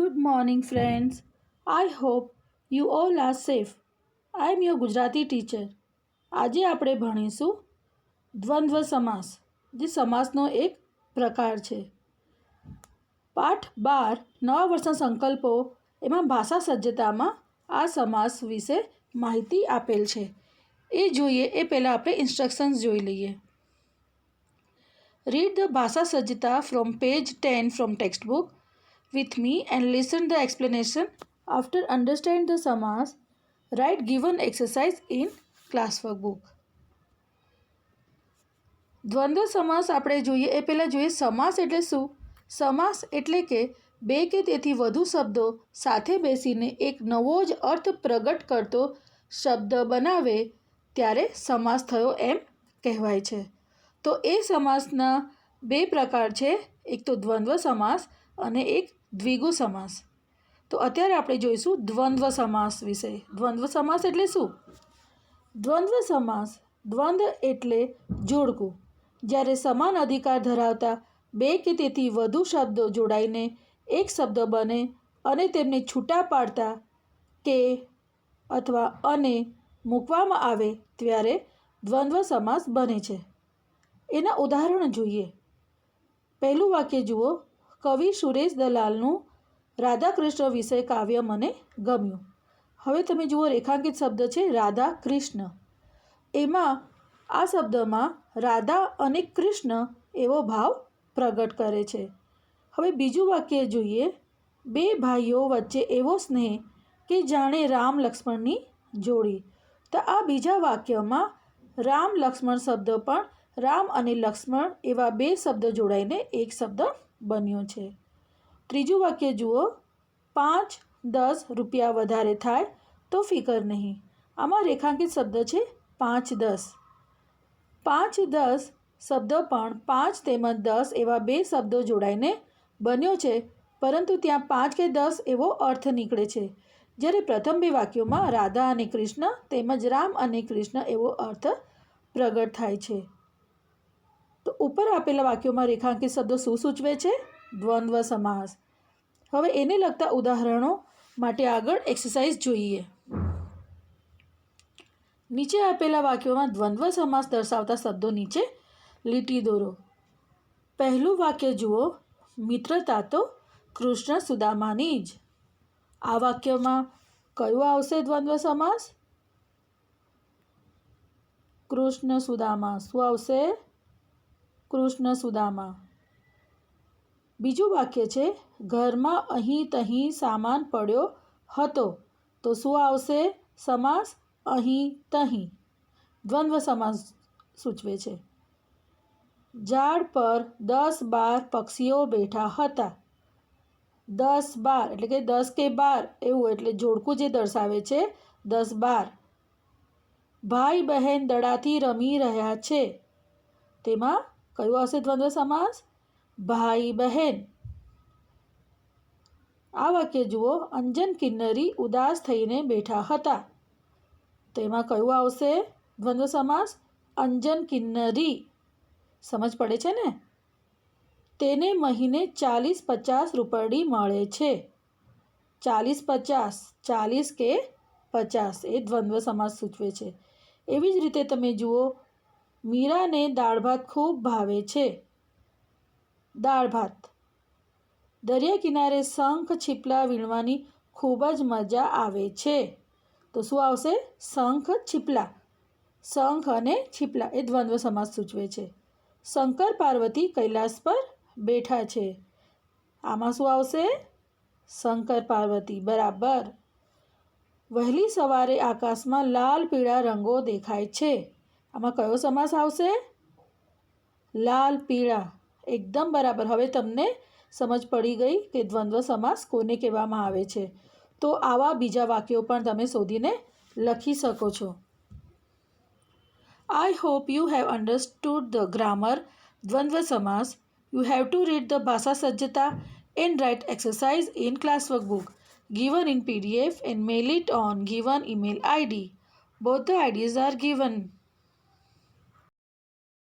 Good morning friends I hope you all are safe I am your Gujarati teacher આજે આપણે ભણીશું દ્વંદ્વ સમાસ, જે સમાસનો એક પ્રકાર છે. પાઠ બાર, નવા વર્ષના સંકલ્પો, એમાં ભાષા સજ્જતામાં આ સમાસ વિશે માહિતી આપેલ છે. એ જોઈએ, એ પહેલાં આપણે ઇન્સ્ટ્રક્શન્સ જોઈ લઈએ. રીડ ધ ભાષા સજ્જતા from page ten from text book with me and listen the explanation. After understand the samas write given exercise in class workbook. દ્વંદ્વ સમાસ આપણે જોઈએ, એ પહેલાં જોઈએ સમાસ એટલે શું? સમાસ એટલે કે બે કે તેથી વધુ શબ્દો સાથે બેસીને એક નવો જ અર્થ પ્રગટ કરતો શબ્દ બનાવે ત્યારે સમાસ થયો એમ કહેવાય છે. તો એ સમાસના બે પ્રકાર છે. એક તો દ્વંદ્વ સમાસ અને એક દ્વિગુ સમાસ. તો અત્યારે આપણે જોઈશું દ્વંદ્વ સમાસ વિશે. દ્વંદ્વ સમાસ એટલે શું? દ્વંદ્વ સમાસ, દ્વંદ્વ એટલે જોડકું. જ્યારે સમાન અધિકાર ધરાવતા બે કે તેથી વધુ શબ્દો જોડાઈને એક શબ્દ બને અને તેમને છૂટા પાડતા કે અથવા અને મૂકવામાં આવે ત્યારે દ્વંદ્વ સમાસ બને છે. એના ઉદાહરણ જોઈએ. પહેલું વાક્ય જુઓ. કવિ સુરેશ દલાલનું રાધાકૃષ્ણ વિષય કાવ્ય મને ગમ્યું. હવે તમે જુઓ રેખાંકિત શબ્દ છે રાધા કૃષ્ણ એમાં આ શબ્દમાં રાધા અને કૃષ્ણ એવો ભાવ પ્રગટ કરે છે. હવે બીજું વાક્ય જોઈએ. બે ભાઈઓ વચ્ચે એવો સ્નેહ કે જાણે રામ લક્ષ્મણની જોડી. તો આ બીજા વાક્યમાં રામ લક્ષ્મણ શબ્દ પણ રામ અને લક્ષ્મણ એવા બે શબ્દ જોડાઈને એક શબ્દ બન્યો છે. ત્રીજું વાક્ય જુઓ. પાંચ, દસ રૂપિયા વધારે થાય તો ફિકર નહીં. આમાં રેખાંકિત શબ્દ છે પાંચ, દસ. પાંચ, દસ શબ્દ પણ પાંચ તેમજ દસ એવા બે શબ્દો જોડાઈને બન્યો છે, પરંતુ ત્યાં પાંચ કે દસ એવો અર્થ નીકળે છે. જ્યારે પ્રથમ બે વાક્યોમાં રાધા અને કૃષ્ણ તેમજ રામ અને કૃષ્ણ એવો અર્થ પ્રગટ થાય છે. તો ઉપર આપેલા વાક્યોમાં રેખાંકિત શબ્દો શું સૂચવે છે? દ્વંદ્વ સમાસ. હવે એને લગતા ઉદાહરણો માટે આગળ એક્સરસાઇઝ જોઈએ. નીચે આપેલા વાક્યોમાં દ્વંદ્વ સમાસ દર્શાવતા શબ્દો નીચે લીટી દોરો. પહેલું વાક્ય જુઓ, મિત્રતા તો કૃષ્ણ સુદામાની જ. આ વાક્યમાં કયું આવશે દ્વંદ્વ સમાસ? કૃષ્ણ સુદામા. શું આવશે? કૃષ્ણ સુદામા. બીજું વાક્ય છે, ઘરમાં અહીં તહીં સામાન પડ્યો હતો, તો શું આવશે? સમાસ અહીં તહીં. દ્વંદ્વ સમાસ સૂચવે છે. ઝાડ પર દસ બાર પક્ષીઓ બેઠા હતા. દસ બાર, એટલે કે દસ કે બાર, એવું એટલે જોડકું જે દર્શાવે છે, દસ બાર. ભાઈ બહેન દડાથી રમી રહ્યા છે. તેમાં કયું આવશે દ્વંદ્વ સમાસ ભાઈ બહેન આ વાક્ય જુઓ અંજન કિન્નરી ઉદાસ થઈને બેઠા હતા તેમાં કયું આવશે દ્વંદ્વ સમાસ અંજન કિન્નરી સમજ પડે છે ને તેને મહિને ચાલીસ પચાસ રૂપડી મળે છે ચાલીસ પચાસ ચાલીસ કે પચાસ એ દ્વંદ્વ સમાસ સૂચવે છે એવી જ રીતે તમે જુઓ મીરાને દાળ ભાત ખૂબ ભાવે છે. દાળ ભાત. દરિયા કિનારે શંખ છીપલા વીણવાની ખૂબ જ મજા આવે છે. તો શું આવશે? શંખ છીપલા. શંખ અને છીપલા એ દ્વંદ્વ સમાસ સૂચવે છે. શંકર પાર્વતી કૈલાસ પર બેઠા છે. આમાં શું આવશે? શંકર પાર્વતી, બરાબર. વહેલી સવારે આકાશમાં લાલ પીળા રંગો દેખાય છે. આમાં કયો સમાસ આવશે? લાલ, પીળા. એકદમ બરાબર. હવે તમને સમજ પડી ગઈ કે દ્વંદ્વ સમાસ કોને કહેવામાં આવે છે. તો આવા બીજા વાક્યો પણ તમે શોધીને લખી શકો છો. I hope you have understood the grammar દ્વંદ્વ સમાસ. You have to read the ભાષા સજ્જતા and write exercise in classwork book given in pdf and mail it on. Given email id both the ids are given.